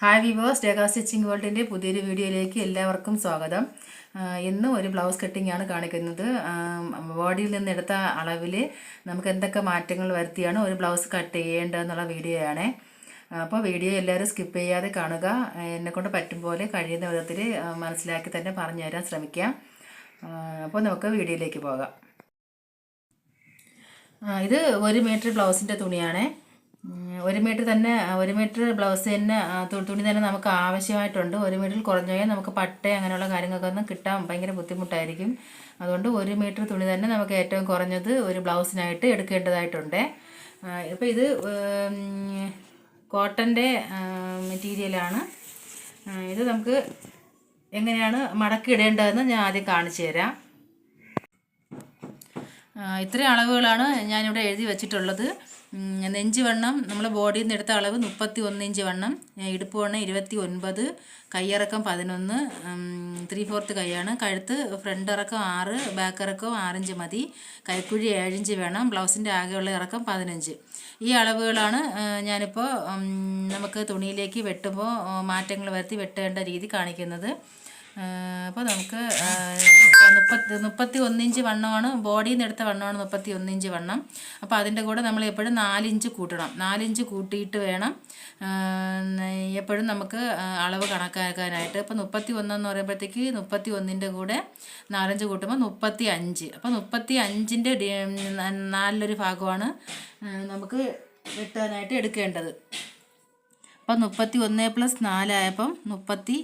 Hi viewers ഡേഗാ stitching വേൾഡിന്റെ പുതിയൊരു വീഡിയോയിലേക്ക് എല്ലാവർക്കും സ്വാഗതം. ഇന്ന് ഒരു ബ്ലൗസ് കട്ടിംഗ് ആണ് കാണിക്കുന്നത്. ബോഡിയിൽ നിന്ന് എടുത്ത അളവിൽ നമുക്ക് എന്തൊക്കെ മാറ്റങ്ങൾ വരുത്തിയാണ് ഒരു ബ്ലൗസ് കട്ട് ചെയ്യേണ്ടതെന്നുള്ള വീഡിയോ ആണ്. അപ്പോൾ വീഡിയോ എല്ലാവരും സ്കിപ്പ് ചെയ്യാതെ കാണുക. എന്നെക്കൊണ്ട് പറ്റും പോലെ കഴിയുന്ന വിധത്തിൽ മനസ്സിലാക്കി തന്നെ പറഞ്ഞു തരാൻ ശ്രമിക്കാം അപ്പോൾ നമുക്ക് വീഡിയോയിലേക്ക് പോകാം. ഇത് ഒരു മീറ്റർ ബ്ലൗസിന്റെ തുണിയാണേ. ഒരു മീറ്റർ തന്നെ ഒരു മീറ്റർ ബ്ലൗസ് തന്നെ തുണി തന്നെ നമുക്ക് ആവശ്യമായിട്ടുണ്ട്. ഒരു മീറ്ററിൽ കുറഞ്ഞു പോയാൽ നമുക്ക് പട്ട അങ്ങനെയുള്ള കാര്യങ്ങൾക്കൊന്നും കിട്ടാൻ ഭയങ്കര ബുദ്ധിമുട്ടായിരിക്കും. അതുകൊണ്ട് ഒരു മീറ്റർ തുണി തന്നെ നമുക്ക് ഏറ്റവും കുറഞ്ഞത് ഒരു ബ്ലൗസിനായിട്ട് എടുക്കേണ്ടതായിട്ടുണ്ട്. ഇപ്പോൾ ഇത് കോട്ടന്റെ മെറ്റീരിയലാണ്. ഇത് നമുക്ക് എങ്ങനെയാണ് മടക്കി ഇടേണ്ടതെന്ന് ഞാൻ ആദ്യം കാണിച്ചു തരാം. ഇത്രയും അളവുകളാണ് ഞാനിവിടെ എഴുതി വെച്ചിട്ടുള്ളത്. നെഞ്ച് വണ്ണം നമ്മൾ ബോഡിയിൽ നിന്ന് എടുത്ത അളവ് മുപ്പത്തി ഒന്ന് ഇഞ്ച് വണ്ണം ഇടുപ്പ് വണ്ണം ഇരുപത്തി ഒൻപത് കയ്യിറക്കം പതിനൊന്ന് ത്രീ ഫോർത്ത് കൈയാണ്. കഴുത്ത് ഫ്രണ്ട് ഇറക്കം ആറ് ബാക്ക് ഇറക്കം ആറിഞ്ച് മതി. കൈക്കുഴി ഏഴിഞ്ച് വേണം. ബ്ലൗസിന്റെ ആകെയുള്ള ഇറക്കം പതിനഞ്ച്. ഈ അളവുകളാണ് ഞാനിപ്പോൾ നമുക്ക് തുണിയിലേക്ക് വെട്ടുമ്പോൾ മാറ്റങ്ങൾ വരുത്തി വെട്ടേണ്ട രീതി കാണിക്കുന്നത്. അപ്പോൾ നമുക്ക് മുപ്പത്തി മുപ്പത്തി ഒന്നിഞ്ച് വണ്ണമാണ് ബോഡിയിൽ നിന്ന് എടുത്ത വണ്ണമാണ് മുപ്പത്തി ഒന്നിഞ്ച് വണ്ണം. അപ്പോൾ അതിന്റെ കൂടെ നമ്മൾ എപ്പോഴും നാലിഞ്ച് കൂട്ടണം. നാലിഞ്ച് കൂട്ടിയിട്ട് വേണം എപ്പോഴും നമുക്ക് അളവ് കണക്കാക്കാനായിട്ട്. ഇപ്പോൾ മുപ്പത്തി ഒന്നെന്ന് പറയുമ്പോഴത്തേക്ക് മുപ്പത്തി ഒന്നിന്റെ കൂടെ നാലഞ്ച് കൂട്ടുമ്പോൾ മുപ്പത്തി അഞ്ച് അപ്പോൾ മുപ്പത്തി അഞ്ചിന്റെ നാലിലൊരു ഭാഗമാണ് നമുക്ക് വെട്ടാനായിട്ട് എടുക്കേണ്ടത്. അപ്പം മുപ്പത്തി ഒന്ന് പ്ലസ് നാലായപ്പം മുപ്പത്തി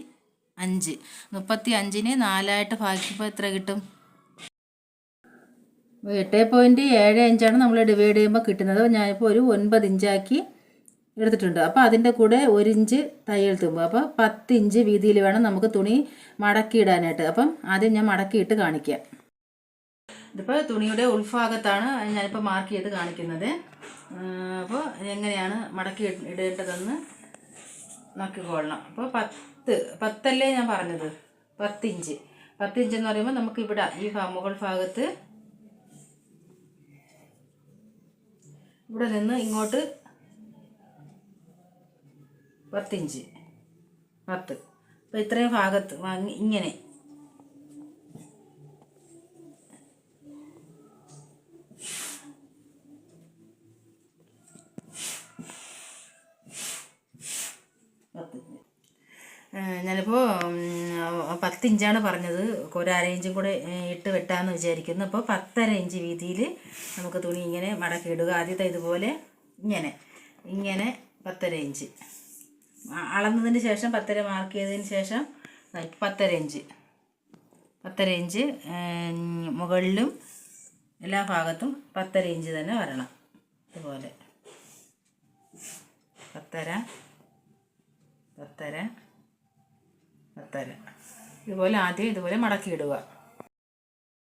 അഞ്ച്. മുപ്പത്തി അഞ്ചിന് നാലായിട്ട് ഭാഗിക്കുമ്പോൾ എത്ര കിട്ടും? എട്ട് പോയിന്റ് ഏഴ് അഞ്ചാണ് നമ്മൾ ഡിവൈഡ് ചെയ്യുമ്പോൾ കിട്ടുന്നത്. ഞാനിപ്പോൾ ഒരു ഒൻപത് ഇഞ്ചാക്കി എടുത്തിട്ടുണ്ട്. അപ്പോൾ അതിന്റെ കൂടെ ഒരു ഇഞ്ച് തയ്യൽ തുമ്പ് അപ്പോൾ പത്ത് ഇഞ്ച് വീതിയിൽ വേണം നമുക്ക് തുണി മടക്കിയിടാനായിട്ട്. അപ്പം ആദ്യം ഞാൻ മടക്കിയിട്ട് കാണിക്കാം. ഇതിപ്പോൾ തുണിയുടെ ഉൾഭാഗത്താണ് ഞാനിപ്പോൾ മാർക്ക് ചെയ്ത് കാണിക്കുന്നത്. അപ്പോൾ എങ്ങനെയാണ് മടക്കി ഇട- ഇടേണ്ടതെന്ന് നോക്കിക്കൊള്ളണം. അപ്പോൾ പത്ത് പത്തല്ലേ ഞാൻ പറഞ്ഞത്? പത്തിഞ്ച്. പത്തിഞ്ച് എന്ന് പറയുമ്പോൾ നമുക്ക് ഇവിടെ ഈ മുകൾ ഭാഗത്ത് ഇവിടെ നിന്ന് ഇങ്ങോട്ട് പത്തിഞ്ച്. പത്ത്. അപ്പോൾ ഇത്രയും ഭാഗത്ത് വാങ്ങി ഇങ്ങനെ. പത്തിഞ്ച്. ഞാനിപ്പോൾ പത്ത് ഇഞ്ചാണ് പറഞ്ഞത്. ഒരു അര ഇഞ്ചും കൂടെ ഇട്ട് വെട്ടാമെന്ന് വിചാരിക്കുന്നു. അപ്പോൾ പത്തര ഇഞ്ച് വീതിയിൽ നമുക്ക് തുണി ഇങ്ങനെ മടക്കി ഇടുക. ആദ്യത്തെ ഇതുപോലെ ഇങ്ങനെ ഇങ്ങനെ പത്തര ഇഞ്ച്. അളന്നതിന് ശേഷം പത്തര മാർക്ക് ചെയ്തതിന് ശേഷം പത്തര ഇഞ്ച്. പത്തര ഇഞ്ച് മുകളിലും എല്ലാ ഭാഗത്തും പത്തര ഇഞ്ച് തന്നെ വരണം. ഇതുപോലെ. പത്തര പത്തര പത്തര ഇതുപോലെ ആദ്യം ഇതുപോലെ മടക്കി ഇടുക.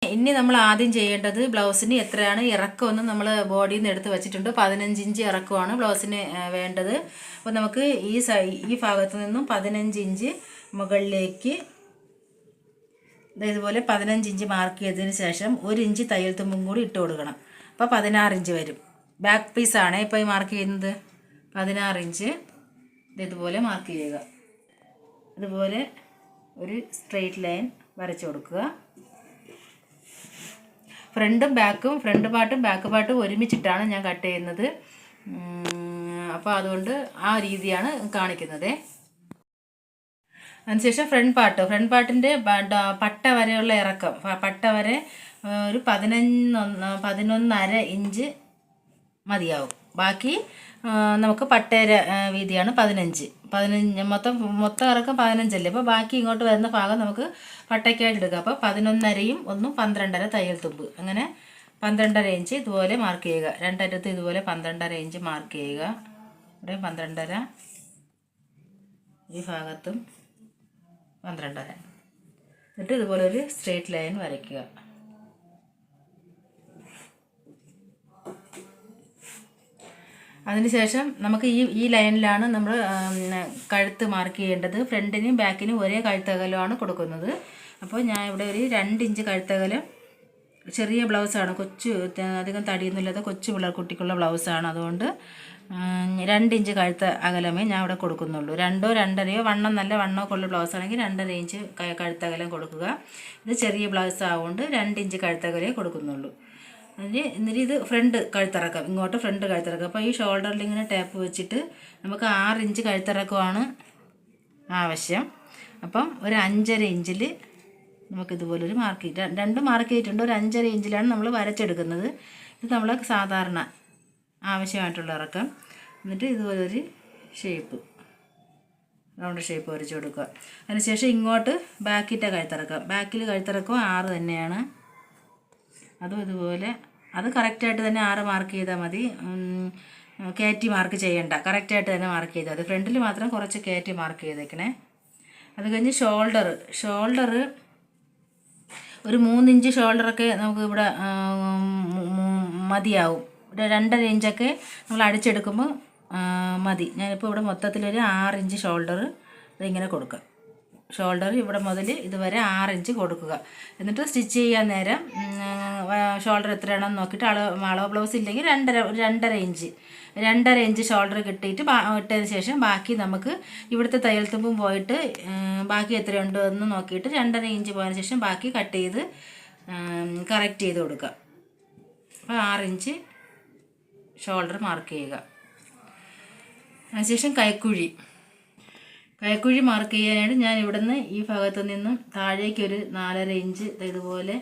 ഇനി നമ്മൾ ആദ്യം ചെയ്യേണ്ടത് ബ്ലൗസിന് എത്രയാണ് ഇറക്കമെന്ന് നമ്മൾ ബോഡിയിൽ നിന്ന് എടുത്ത് വെച്ചിട്ടുണ്ട്. പതിനഞ്ച് ഇഞ്ച് ഇറക്കമാണ് ബ്ലൗസിന് വേണ്ടത്. അപ്പോൾ നമുക്ക് ഈ സൈ ഈ ഭാഗത്ത് നിന്നും പതിനഞ്ച് ഇഞ്ച് മുകളിലേക്ക് ഇതുപോലെ പതിനഞ്ച് ഇഞ്ച് മാർക്ക് ചെയ്തതിന് ശേഷം ഒരു ഇഞ്ച് തയ്യൽ തുമ്പും കൂടി ഇട്ട് കൊടുക്കണം. അപ്പോൾ പതിനാറ് ഇഞ്ച് വരും ബാക്ക് പീസാണ് ഇപ്പോൾ ഈ മാർക്ക് ചെയ്യുന്നത്. പതിനാറ് ഇഞ്ച് ഇതുപോലെ മാർക്ക് ചെയ്യുക. ഇതുപോലെ ഒരു സ്ട്രെയിറ്റ് ലൈൻ വരച്ചു കൊടുക്കുക. ഫ്രണ്ടും ബാക്കും ഫ്രണ്ട് പാട്ടും ബാക്ക് പാട്ടും ഒരുമിച്ചിട്ടാണ് ഞാൻ കട്ട് ചെയ്യുന്നത്. അപ്പോൾ അതുകൊണ്ട് ആ രീതിയാണ് കാണിക്കുന്നത്. അതിനുശേഷം ഫ്രണ്ട് പാർട്ട് ഫ്രണ്ട് പാർട്ടിന്റെ പട്ട വരെയുള്ള ഇറക്കം. പട്ട വരെ ഒരു പതിനൊന്ന് പതിനൊന്നര ഇഞ്ച് മതിയാവും. ബാക്കി നമുക്ക് പട്ടേര വീതിയാണ് പതിനഞ്ച്. പതിനഞ്ച് മൊത്തം മൊത്തം ഇറക്കം പതിനഞ്ചല്ലേ? അപ്പോൾ ബാക്കി ഇങ്ങോട്ട് വരുന്ന ഭാഗം നമുക്ക് പട്ടയ്ക്കായിട്ട് എടുക്കാം. അപ്പോൾ പതിനൊന്നരയും ഒന്നും പന്ത്രണ്ടര തയ്യൽ തുമ്പ്. അങ്ങനെ പന്ത്രണ്ടര ഇഞ്ച് ഇതുപോലെ മാർക്ക് ചെയ്യുക. രണ്ടറ്റത്ത് ഇതുപോലെ പന്ത്രണ്ടര ഇഞ്ച് മാർക്ക് ചെയ്യുക. ഇവിടെ പന്ത്രണ്ടര ഈ ഭാഗത്തും പന്ത്രണ്ടര. എന്നിട്ട് ഇതുപോലെ ഒരു സ്ട്രേറ്റ് ലൈൻ വരയ്ക്കുക. അതിനുശേഷം നമുക്ക് ഈ ഈ ലൈനിലാണ് നമ്മൾ കഴുത്ത് മാർക്ക് ചെയ്യേണ്ടത്. ഫ്രണ്ടിനും ബാക്കിനും ഒരേ കഴുത്തകലമാണ് കൊടുക്കുന്നത്. അപ്പോൾ ഞാൻ ഇവിടെ ഒരു രണ്ട് ഇഞ്ച് കഴുത്തകലം ചെറിയ ബ്ലൗസാണ് കൊച്ചു അധികം തടിയൊന്നുമില്ലാത്ത കൊച്ചു പിള്ളേർ കുട്ടിക്കുള്ള ബ്ലൗസാണ് അതുകൊണ്ട് രണ്ട് ഇഞ്ച് കഴുത്ത് അകലമേ ഞാൻ ഇവിടെ കൊടുക്കുന്നുള്ളൂ. രണ്ടോ രണ്ടരയോ വണ്ണം നല്ല വണ്ണോ ഉള്ള ബ്ലൗസ് ആണെങ്കിൽ രണ്ടര ഇഞ്ച് കഴുത്തകലം കൊടുക്കുക. ഇത് ചെറിയ ബ്ലൗസ് ആവുകൊണ്ട് രണ്ട് ഇഞ്ച് കഴുത്തകലേ കൊടുക്കുന്നുള്ളൂ. അതിന് എന്നിട്ട് ഇത് ഫ്രണ്ട് കഴുത്തിറക്കാം ഇങ്ങോട്ട് ഫ്രണ്ട് കഴുത്തിറക്കാം. അപ്പോൾ ഈ ഷോൾഡറിൽ ഇങ്ങനെ ടാപ്പ് വെച്ചിട്ട് നമുക്ക് ആറ് ഇഞ്ച് കഴുത്തിറക്കമാണ് ആവശ്യം. അപ്പം ഒരു അഞ്ചര ഇഞ്ചിൽ നമുക്ക് നമുക്കിതുപോലൊരു മാർക്ക് രണ്ട് മാർക്ക് ചെയ്തിട്ടുണ്ട് ഒരു അഞ്ചര ഇഞ്ചിലാണ് നമ്മൾ വരച്ചെടുക്കുന്നത്. ഇത് നമ്മൾ സാധാരണ ആവശ്യമായിട്ടുള്ള ഇറക്കം. എന്നിട്ട് ഇതുപോലൊരു ഷേപ്പ് റൗണ്ട് ഷേപ്പ് വരച്ച് കൊടുക്കുക. അതിനുശേഷം ഇങ്ങോട്ട് ബാക്കിന്റെ കഴുത്തിറക്കാം. ബാക്കിൽ കഴുത്തിറക്കം ആറ് തന്നെയാണ്. അതും ഇതുപോലെ അത് കറക്റ്റായിട്ട് തന്നെ ആറ് മാർക്ക് ചെയ്താൽ മതി. കയറ്റി മാർക്ക് ചെയ്യണ്ട. കറക്റ്റായിട്ട് തന്നെ മാർക്ക് ചെയ്താൽ മതി. ഫ്രണ്ടിൽ മാത്രം കുറച്ച് കയറ്റി മാർക്ക് ചെയ്തേക്കണേ. അത് കഴിഞ്ഞ് ഷോൾഡർ ഷോൾഡർ ഒരു മൂന്നിഞ്ച് ഷോൾഡറൊക്കെ നമുക്ക് ഇവിടെ മതിയാവും. ഒരു രണ്ടര ഇഞ്ചൊക്കെ നമ്മൾ അടിച്ചെടുക്കുമ്പോൾ മതി. ഞാനിപ്പോൾ ഇവിടെ മൊത്തത്തിലൊരു ആറിഞ്ച് ഷോൾഡർ ഇതിങ്ങനെ കൊടുക്കുക ഷോൾഡർ ഇവിടെ മുതൽ ഇതുവരെ ആറ് ഇഞ്ച് കൊടുക്കുക. എന്നിട്ട് സ്റ്റിച്ച് ചെയ്യാൻ നേരം ഷോൾഡർ എത്രയാണെന്ന് നോക്കിയിട്ട് അളവ് അളവ് ബ്ലൗസ് ഇല്ലെങ്കിൽ രണ്ടര രണ്ടര ഇഞ്ച്. രണ്ടര ഇഞ്ച് ഷോൾഡർ കിട്ടിയിട്ട് ഇട്ടതിന് ശേഷം ബാക്കി നമുക്ക് ഇവിടുത്തെ തയ്യൽ തുമ്പും പോയിട്ട് ബാക്കി എത്രയുണ്ടോ എന്ന് നോക്കിയിട്ട് രണ്ടര ഇഞ്ച് പോയതിന് ശേഷം ബാക്കി കട്ട് ചെയ്ത് കറക്റ്റ് ചെയ്ത് കൊടുക്കുക. അപ്പോൾ ആറ് ഇഞ്ച് ഷോൾഡർ മാർക്ക് ചെയ്യുക. അതിനുശേഷം കൈക്കുഴി. കൈക്കുഴി മാർക്ക് ചെയ്യാനായിട്ട് ഞാൻ ഇവിടുന്ന് ഈ ഭാഗത്ത് നിന്നും താഴേക്ക് ഒരു നാലര ഇഞ്ച് ഇതുപോലെ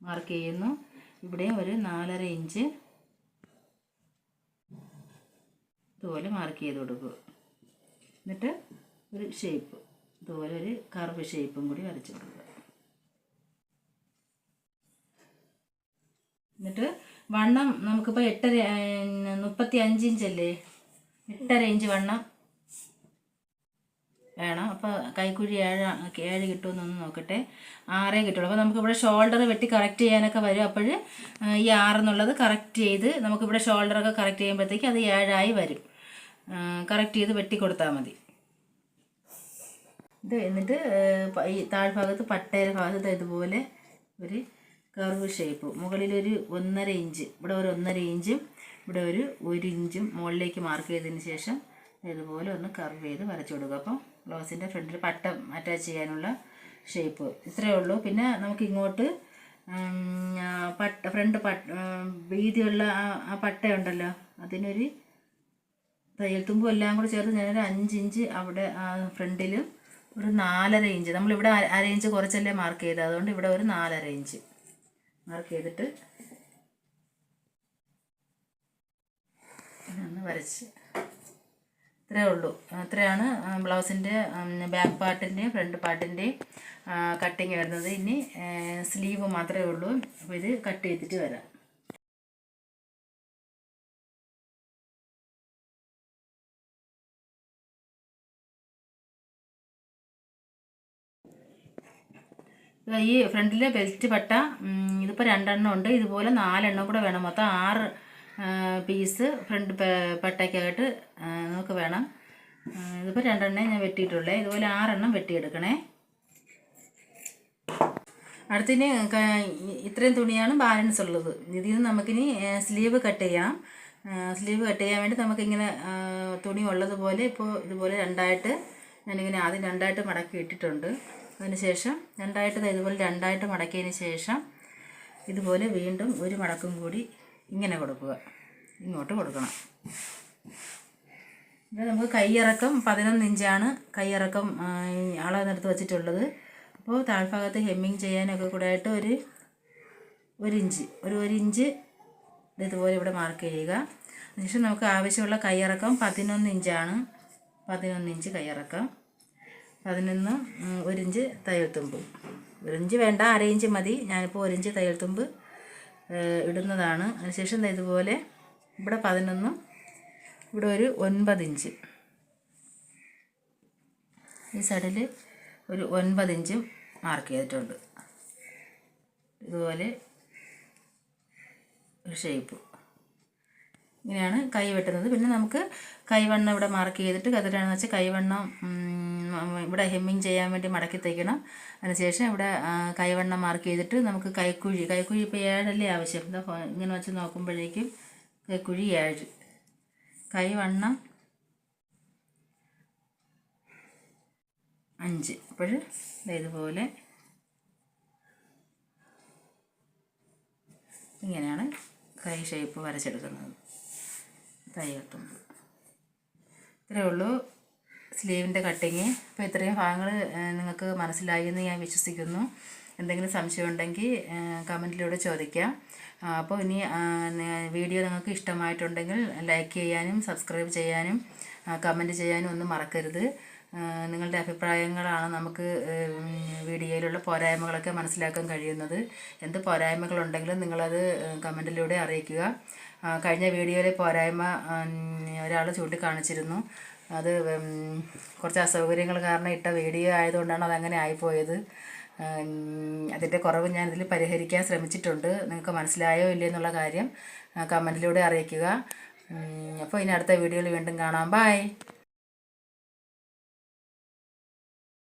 മാർക്ക് ചെയ്യുന്നു. ഇവിടെയും ഒരു നാലര ഇഞ്ച് ഇതുപോലെ മാർക്ക് ചെയ്ത് കൊടുക്കുക എന്നിട്ട് ഒരു ഷേപ്പ് ഇതുപോലെ ഒരു കർവ് ഷേപ്പും കൂടി വരച്ച് കൊടുക്കുക. എന്നിട്ട് വണ്ണം നമുക്കിപ്പോൾ എട്ടര മുപ്പത്തി അഞ്ച് ഇഞ്ചല്ലേ എട്ടര ഇഞ്ച് വണ്ണം വേണം. അപ്പോൾ കൈക്കുഴി ഏഴ് ഏഴ് കിട്ടുമെന്നൊന്ന് നോക്കട്ടെ. ആറേ കിട്ടുള്ളൂ. അപ്പോൾ നമുക്കിവിടെ ഷോൾഡർ വെട്ടി കറക്റ്റ് ചെയ്യാനൊക്കെ വരും. അപ്പോൾ ഈ ആറെന്നുള്ളത് കറക്റ്റ് ചെയ്ത് നമുക്കിവിടെ ഷോൾഡറൊക്കെ കറക്റ്റ് ചെയ്യുമ്പോഴത്തേക്ക് അത് ഏഴായി വരും. കറക്റ്റ് ചെയ്ത് വെട്ടി കൊടുത്താൽ മതി. ഇത് എന്നിട്ട് ഈ താഴ്ഭാഗത്ത് പട്ടയുടെ ഭാഗത്ത് ഇതുപോലെ ഒരു കർവ് ഷേപ്പ് മുകളിലൊരു ഒന്നര ഇഞ്ച് ഇവിടെ ഒരു ഒന്നര ഇഞ്ചും ഇവിടെ ഒരു ഒരു ഇഞ്ചും മുകളിലേക്ക് മാർക്ക് ചെയ്തതിന് ശേഷം ഇതുപോലെ ഒന്ന് കർവ് ചെയ്ത് വരച്ചു കൊടുക്കുക. അപ്പം ബ്ലൗസിന്റെ ഫ്രണ്ടിൽ പട്ടം അറ്റാച്ച് ചെയ്യാനുള്ള ഷേപ്പ് ഇത്രയേ ഉള്ളൂ. പിന്നെ നമുക്ക് ഇങ്ങോട്ട് പട്ട ഫ്രണ്ട് പട്ട വീതിയുള്ള ആ ആ പട്ടയുണ്ടല്ലോ. അതിനൊരു തയ്യൽ തുമ്പും എല്ലാം കൂടി ചേർത്ത് ഞാനൊരു അഞ്ച് ഇഞ്ച് അവിടെ ഫ്രണ്ടിൽ ഒരു നാലര ഇഞ്ച് നമ്മളിവിടെ അര ഇഞ്ച് കുറച്ചല്ലേ മാർക്ക് ചെയ്തത് അതുകൊണ്ട് ഇവിടെ ഒരു നാലര ഇഞ്ച് മാർക്ക് ചെയ്തിട്ട് വരച്ച് ഇത്രയേ ഉള്ളൂ. അത്രയാണ് ബ്ലൗസിന്റെ ബാക്ക് പാർട്ടിന്റെയും ഫ്രണ്ട് പാർട്ടിന്റെയും കട്ടിങ് വരുന്നത്. ഇനി സ്ലീവ് മാത്രമേ ഉള്ളൂ. അപ്പോൾ ഇത് കട്ട് ചെയ്തിട്ട് വരാം. ഈ ഫ്രണ്ടിലെ ബെൽറ്റ് പട്ട ഇതിപ്പോൾ രണ്ടെണ്ണം ഉണ്ട്. ഇതുപോലെ നാലെണ്ണം കൂടെ വേണം. മൊത്തം ആറ് പീസ് ഫ്രണ്ട് പട്ടയ്ക്കകത്ത് നമുക്ക് വേണം. ഇതിപ്പോൾ രണ്ടെണ്ണേ ഞാൻ വെട്ടിയിട്ടുള്ളേ. ഇതുപോലെ ആറെണ്ണം വെട്ടിയെടുക്കണേ. അടുത്തിന് ഇത്രയും തുണിയാണ് ബാലൻസ് ഉള്ളത്. ഇതിൽ നിന്ന് നമുക്കിനി സ്ലീവ് കട്ട് ചെയ്യാം. സ്ലീവ് കട്ട് ചെയ്യാൻ വേണ്ടി നമുക്കിങ്ങനെ തുണി ഉള്ളതുപോലെ ഇപ്പോൾ ഇതുപോലെ രണ്ടായിട്ട് ഞാനിങ്ങനെ ആദ്യം രണ്ടായിട്ട് മടക്കി ഇട്ടിട്ടുണ്ട്. അതിന് ശേഷം രണ്ടായിട്ട് ഇതുപോലെ രണ്ടായിട്ട് മടക്കിയതിന് ശേഷം ഇതുപോലെ വീണ്ടും ഒരു മടക്കും കൂടി ഇങ്ങനെ കൊടുക്കുക. ഇങ്ങോട്ട് കൊടുക്കണം. ഇത് നമുക്ക് കൈയിറക്കം പതിനൊന്ന് ഇഞ്ചാണ് കൈയിറക്കം ഈ വെച്ചിട്ടുള്ളത്. അപ്പോൾ താഴ്ഭാഗത്ത് ഹെമ്മിങ് ചെയ്യാനൊക്കെ കൂടെ ആയിട്ട് ഒരു ഒരു ഇഞ്ച് ഒരു ഒരു ഇഞ്ച് ഇത് ഇതുപോലെ ഇവിടെ മാർക്ക് ചെയ്യുക. അതിനുശേഷം നമുക്ക് ആവശ്യമുള്ള കൈയിറക്കം പതിനൊന്ന് ഇഞ്ചാണ്. പതിനൊന്ന് ഇഞ്ച് കൈയിറക്കം. പതിനൊന്ന് ഒരിഞ്ച് ഒരു ഇഞ്ച് തയ്യൽ തുമ്പ് ഒരു ഇഞ്ച് വേണ്ട അര ഇഞ്ച് മതി. ഞാനിപ്പോൾ ഒരു ഇഞ്ച് ഇടുന്നതാണ്. അതിനുശേഷം ഇതുപോലെ ഇവിടെ പതിനൊന്നും ഇവിടെ ഒരു ഒൻപത് ഇഞ്ച്. ഈ സൈഡിൽ ഒരു ഒൻപത് ഇഞ്ചും മാർക്ക് ചെയ്തിട്ടുണ്ട്. ഇതുപോലെ ഒരു ഷേപ്പ് ഇങ്ങനെയാണ് കൈ വെട്ടുന്നത്. പിന്നെ നമുക്ക് കൈവണ്ണം ഇവിടെ മാർക്ക് ചെയ്തിട്ട് കതിരാണെന്ന് വെച്ചാൽ കൈവണ്ണം ഇവിടെ ഹെമ്മിങ് ചെയ്യാൻ വേണ്ടി മടക്കി തയ്ക്കണം അതിനുശേഷം ഇവിടെ കൈവണ്ണം മാർക്ക് ചെയ്തിട്ട് നമുക്ക് കൈക്കുഴി കൈക്കുഴി ഇപ്പോൾ ഏഴല്ലേ ആവശ്യം. എന്താ ഇങ്ങനെ വെച്ച് നോക്കുമ്പോഴേക്കും കൈക്കുഴി ഏഴ്. കൈവണ്ണം അഞ്ച്. അപ്പോൾ ഇതുപോലെ ഇങ്ങനെയാണ് കൈ ഷേപ്പ് വരച്ചെടുക്കുന്നത്. തൈ കെട്ടുമ്പോൾ ഇത്രയേ ഉള്ളൂ. സ്ലീവിന്റെ കട്ടിങ്. അപ്പോൾ ഇത്രയും ഭാഗങ്ങൾ നിങ്ങൾക്ക് മനസ്സിലായി എന്ന് ഞാൻ വിശ്വസിക്കുന്നു. എന്തെങ്കിലും സംശയം ഉണ്ടെങ്കിൽ കമന്റിലൂടെ ചോദിക്കാം. അപ്പോൾ ഇനി വീഡിയോ നിങ്ങൾക്ക് ഇഷ്ടമായിട്ടുണ്ടെങ്കിൽ ലൈക്ക് ചെയ്യാനും സബ്സ്ക്രൈബ് ചെയ്യാനും കമന്റ് ചെയ്യാനും ഒന്നും മറക്കരുത്. നിങ്ങളുടെ അഭിപ്രായങ്ങളാണ് നമുക്ക് വീഡിയോയിലുള്ള പോരായ്മകളൊക്കെ മനസ്സിലാക്കാൻ കഴിയുന്നത്. എന്ത് പോരായ്മകളുണ്ടെങ്കിലും നിങ്ങളത് കമന്റിലൂടെ അറിയിക്കുക. കഴിഞ്ഞ വീഡിയോയിലെ പോരായ്മ ഒരാൾ ചൂണ്ടിക്കാണിച്ചിരുന്നു. അത് കുറച്ച് അസൗകര്യങ്ങൾ കാരണം ഇട്ട വീഡിയോ ആയതുകൊണ്ടാണ് അതങ്ങനെ ആയിപ്പോയത്. അതിന്റെ കുറവ് ഞാൻ ഇതിൽ പരിഹരിക്കാൻ ശ്രമിച്ചിട്ടുണ്ട്. നിങ്ങൾക്ക് മനസ്സിലായോ ഇല്ലയോ എന്നുള്ള കാര്യം കമന്റിലൂടെ അറിയിക്കുക. അപ്പോൾ ഇനി അടുത്ത വീഡിയോയിൽ വീണ്ടും കാണാം. ബായ്